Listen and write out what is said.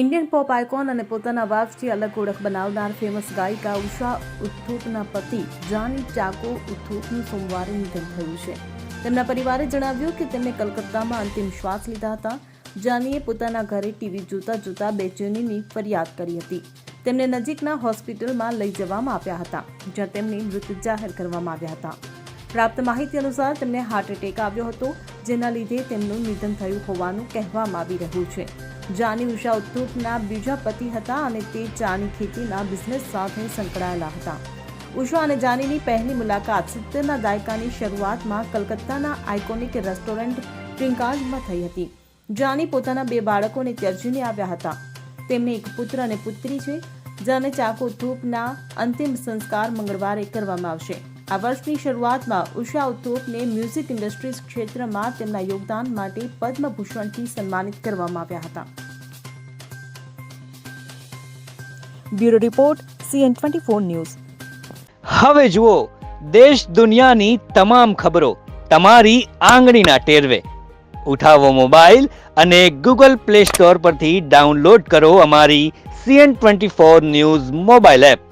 Indian pop icon અને પોતાના અવાજથી અલગ ઓળખ બનાવનાર ફેમસ ગાયિકા ઉષા ઉથુપના પતિ જાની ચાકો ઉથુપનું સોમવારે નિધન થયું છે. તેમના પરિવારે જણાવ્યું કે તેમણે કલકત્તામાં અંતિમ શ્વાસ લીધા હતા. જાનીએ પોતાના ઘરે ટીવી જોતા જોતા બેચેનીની ફરિયાદ કરી હતી. તેમને નજીકના હોસ્પિટલમાં લઈ જવામાં આવ્યા હતા, જ્યાં તેમને મૃત જાહેર કરવામાં આવ્યા હતા. પ્રાપ્ત માહિતી અનુસાર તેમને હાર્ટ એટેક આવ્યો હતો, જેના લીધે તેમનું નિધન થયું હોવાનું કહેવામાં આવી રહ્યું છે. જાની ઉષા ઉત્તુપના બીજા પતિ હતા અને તે ચાની ખેતીના બિઝનેસ સાથે સંકળાયેલા હતા. ઉષા અને જાનીની પહેલી મુલાકાત સિત્તેરના દાયકાની શરૂઆતમાં કલકત્તાના આઇકોનિક રેસ્ટોરન્ટ ટ્રિંકાઝમાં થઈ હતી. જાની પોતાના બે બાળકોને ત્યજીને આવ્યા હતા. તેમને એક પુત્ર અને પુત્રી છે, જાને ચાકો થૂપના અંતિમ સંસ્કાર મંગળવારે કરવામાં આવશે. આ વર્ષની શરૂઆતમાં ઉષા ઉદ્યોગને મ્યુઝિક ઇન્ડસ્ટ્રીઝ ક્ષેત્રમાં તેમના યોગદાન માટે પદ્મભૂષણથી સન્માનિત કરવામાં આવ્યા હતા. Bureau report, CN twenty four news. હવે જુઓ, દેશ દુનિયાની તમામ ખબરો તમારી આંગળીના ટેરવે. ઉઠાવો મોબાઈલ અને ગૂગલ પ્લે સ્ટોર પરથી ડાઉનલોડ કરો અમારી CN twenty four news mobile app.